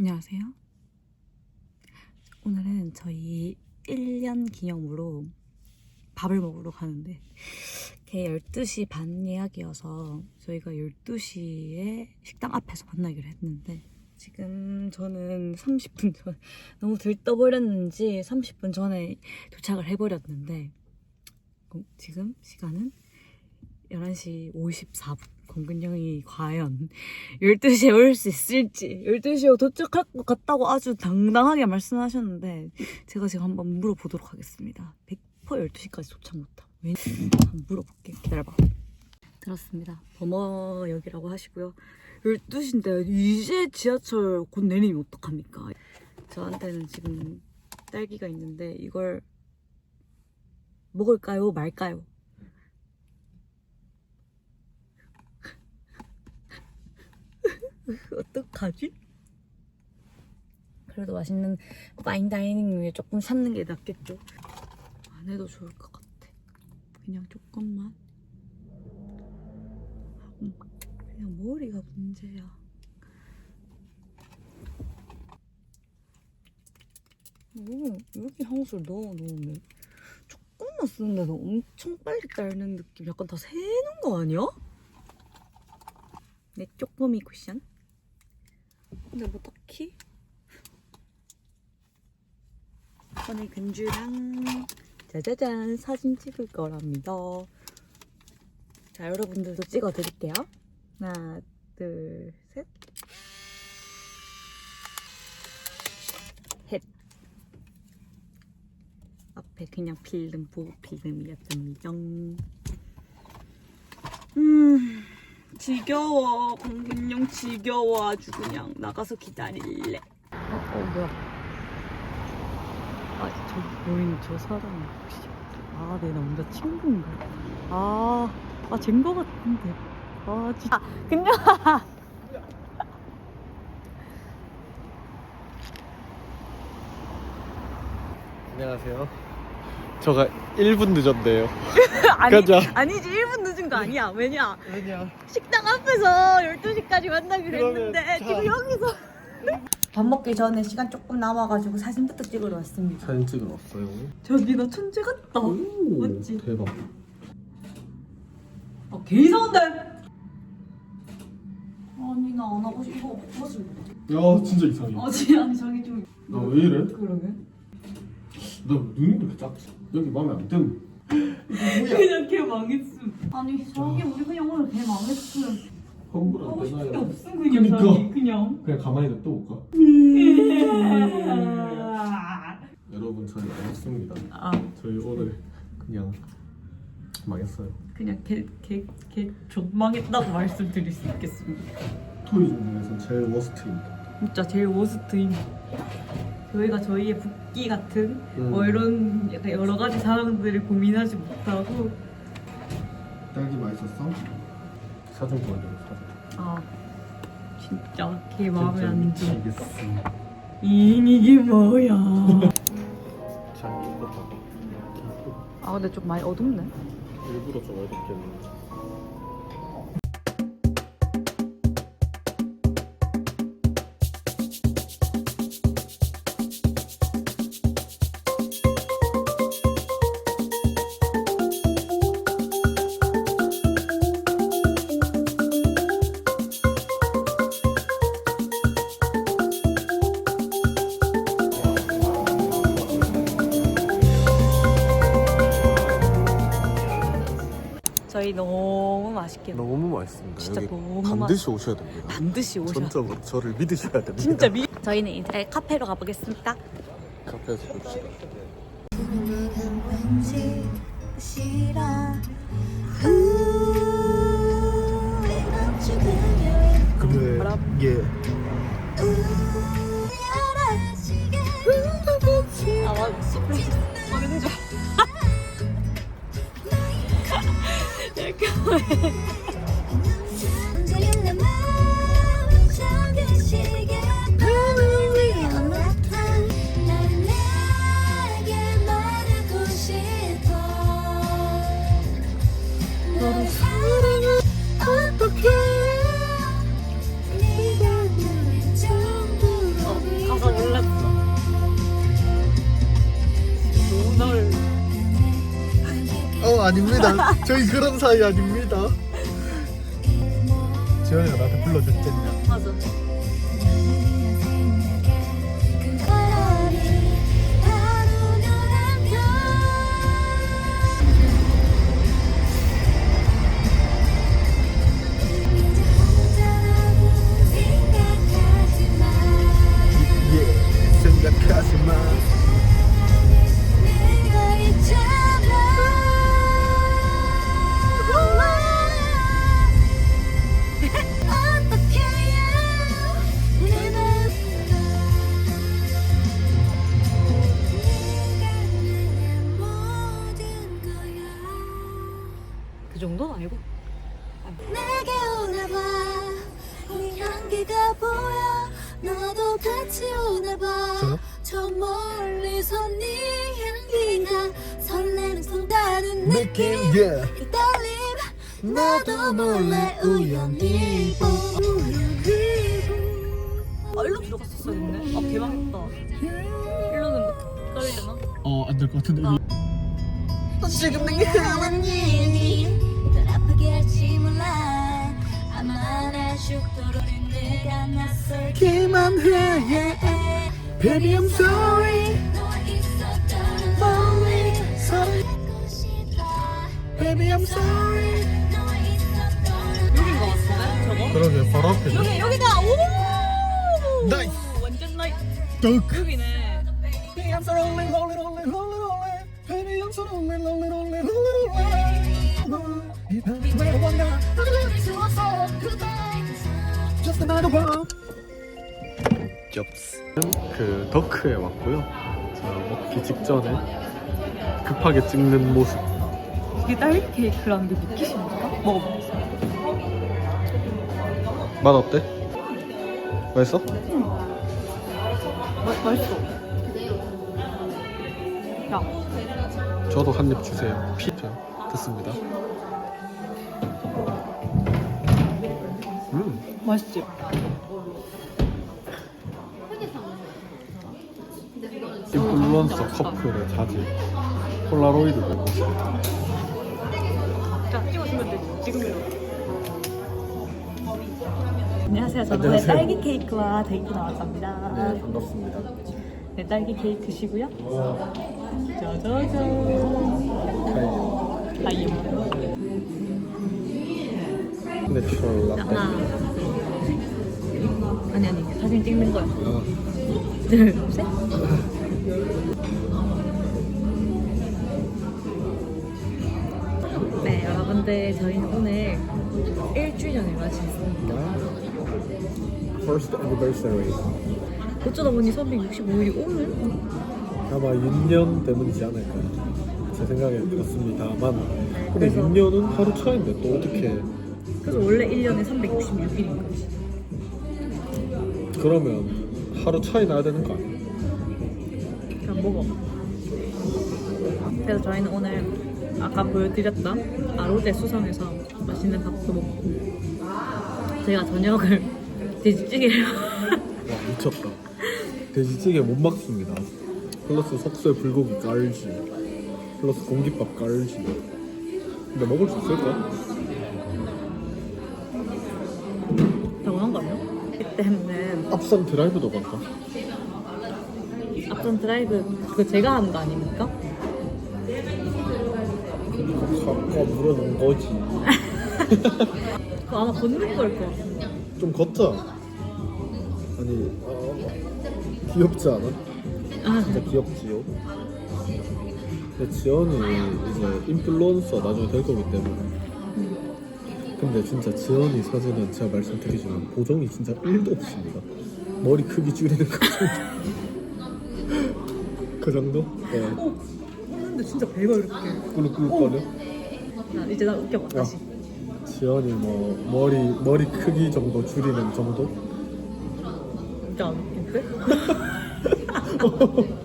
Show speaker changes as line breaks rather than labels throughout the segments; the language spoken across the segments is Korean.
안녕하세요. 오늘은 저희 1년 기념으로 밥을 먹으러 가는데 걔 12시 반 예약이어서 저희가 12시에 식당 앞에서 만나기로 했는데 지금 저는 30분 전 너무 들떠버렸는지 30분 전에 도착을 해버렸는데 어, 지금 시간은 11시 54분 권근 형이 과연 12시에 올 수 있을지 12시에 도착할 것 같다고 아주 당당하게 말씀하셨는데 제가 지금 한번 물어보도록 하겠습니다. 100% 12시까지 도착 못함. 왜? 한번 물어볼게요 기다려봐. 들었습니다. 범어역이라고 하시고요. 12시인데 이제 지하철 곧 내리면 어떡합니까? 저한테는 지금 딸기가 있는데 이걸 먹을까요? 말까요 어떡하지? 그래도 맛있는 파인다이닝 위에 조금 샀는 게 낫겠죠? 안 해도 좋을 것 같아. 그냥 조금만. 하고 그냥 머리가 문제야. 오, 이렇게 향수를 넣어 놓으면 조금만 쓰는데도 엄청 빨리 딸는 느낌. 약간 다 새는 거 아니야? 내 쪼꼬미 쿠션. 근데 뭐 딱히 오늘 근주랑 짜자잔 사진 찍을 거랍니다. 자 여러분들도 찍어 드릴게요. 하나 둘 셋. 헷. 앞에 그냥 필름 보고 필름이었습니다. 음. 지겨워. 공균용 지겨워. 아주 그냥 나가서 기다릴래. 어, 어 뭐야? 아 저기 보이는 저 사람 혹시 아 내 남자친구인가? 아 아 쟨거 같은데. 아 진짜. 아, 근데
안녕하세요. 저가 1분 늦었네요.
아니,
가자.
아니지 1분 거 아니야 왜냐
왜냐?
식당 앞에서 12시까지 만나기로
그러면
했는데
자.
지금 여기서 밥 먹기 전에 시간 조금 남아가지고 사진부터 찍으러 왔습니다
사진 찍으러 왔어요.
저기 나 천재 같다 맞지?
대박.
아, 개 이상한데? 아니, 나 안 하고 싶어. 싶어.
야 진짜 이상해.
아, 지 아니, 저기 좀.
나 왜 이래?
그러게.
나 눈이 왜 이렇게 작지? 여기 마음에 안 든. 뭐야?
그냥 걔 망했음. 아니, 저기 우리 그냥 오늘 걔 망했음.
환불 안
하고 싶은 게
되나요?
없음, 그냥.
그니까.
자기, 그냥.
그냥 가만히 냅둬 볼까? 여러분 저희 안 했습니다.
아,
저희 오늘 그냥 망했어요.
그냥 걔, 걔, 걔 존망했다고 말씀드릴 수 있겠습니다.
토이 중에서 제일 워스트입니다.
진짜 제일 워스트임. 저희가 저희의 붓기 같은
음.
뭐 이런 약간 여러 가지 사항들을 고민하지 못하고
딸기 맛있었어? 사진 보여드려 사진.
아 진짜 걔 마음에 안 들.
미치겠어.
잉 이게 뭐야?
잘 이뻤다.
아 근데 좀 많이 어둡네.
일부러 좀 어렵게 했는데. 있습니다.
진짜
여기
너무
반드시 오셔야 됩니다.
반드시 오셔.
전적으로 저를 믿으셔야 됩니다.
진짜 미. 저희는 이제 카페로 가보겠습니다.
카페에서 봅시다. 근데 이게
아 좀. 이렇게
가서 놀랐어. 오늘 어
아닙니다. 저희 그런 사이 아닙니다. 지원이가 나한테 불러줬겠냐?
맞아.
그
정도는 아니고.
내게 오나봐. 네 향기가 보여. 너도 같이 오나봐
저
멀리서 네 향기가 설레는 또 다른
느낌, 예.
이 떨림 나도 몰래 우연히
아, 일로 들어갔었어야 했네. 아, 대박이다. 일로는 못 걸려나?
어, 안 될 것 같은데. 지금 내게
이상한 일이 널 아프게 할지 몰라 아마 날 죽도록 내가 낯설게
기만 해. Baby, I'm sorry.
너와 있었던 lonely
Sorry.
알고 싶어
Baby, I'm sorry.
너와 있었던
여긴 거 같은데? 저거?
그러게, 바로 앞에.
여기, 여기다! 오!
나이스.
완전 나이스.
덕.
여기네.
Baby, I'm so lonely, lonely, lonely, lonely, lonely. Baby, I'm so lonely, lonely, lonely, lonely, lonely. 이 밤이 왜 왔나? 나를 지웠어. 그때. Just another one. 겹스. 그 더크에 왔고요. 자 먹기 직전에 급하게 찍는 모습.
이게 딸기 케이크라는 게 믿기십니까? 먹어봐.
맛 어때? 맛있어?
마, 맛있어. 야,
저도 한 입 주세요. 피. 자, 됐습니다. 음.
맛있지?
인플루언서 커플의 자질. 폴라로이드 보고.
자, 찍어주면 되지. 지금이로. 안녕하세요. 저는
안녕하세요.
딸기 케이크와 데이트 나왔습니다.
네, 반갑습니다.
네, 딸기 케이크 드시고요. 짜자잔.
카이요.
아이요.
내추럴 라떼.
하나. 아니, 아니. 사진 찍는 거야.
아,
둘, 셋. 네, 여러분들, 저희는 오늘 1주년을 맞이했습니다.
First anniversary.
어쩌다 보니 365일이 오늘?
아마 6년 때문이지 않을까. 제 생각에 그렇습니다만. 근데
그래서-
6년은 하루 차인데 또 어떻게.
그래서 원래 1년에 366일인 거지.
그러면 하루 차이 나야 되는 거 아니야?
그럼 먹어. 그래서 저희는 오늘 아까 보여드렸던 아로제 수성에서 맛있는 밥도 먹고 저희가 저녁을 돼지찌개를
와, 미쳤다. 돼지찌개 못 막습니다. 플러스 석쇠 불고기 깔지. 플러스 공깃밥 깔지. 근데 먹을 수 있을까?
당연한 거 아니야? 이때는
앞선 드라이브도 갈까?
앞선 드라이브 그거 제가 하는 거 아닙니까?
아까 물어놓은 거지.
그거 아마 걷는 걸 거야.
좀 걷자. 아니, 어, 귀엽지 않아?
아,
진짜 귀엽지요. 근데 지연이 이제 인플루언서 나중에 될 거기 때문에. 근데 진짜 지연이 사진은 제가 말씀드리지만 보정이 진짜 1도 없습니다. 머리 크기 줄이는 거 정도. 그 정도? 네.
어, 했는데 진짜 배가 이렇게.
꿀꿀거려.
야, 이제 나 웃겨봐 다시.
지연이 뭐 머리 머리 크기 정도 줄이는 정도?
진짜 안 웃긴데?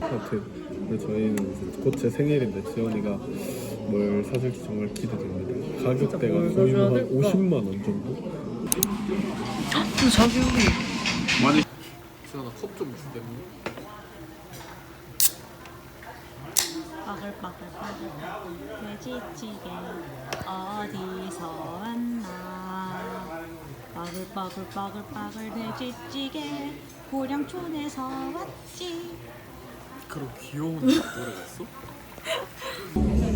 하여튼 근데 저희는 곧제 생일인데 지연이가 뭘 사줄지 정말 기대됩니다. 가격대가
뭘
거의
사줘야
한
될까?
50만 원 정도?
자기 여기
많이 지연아 컵좀 주겠니?
빠글빠글빠글 돼지찌개 어디서 왔나? 빠글빠글빠글빠글 돼지찌개 고량촌에서 왔지.
그런 귀여운 노래가 있어?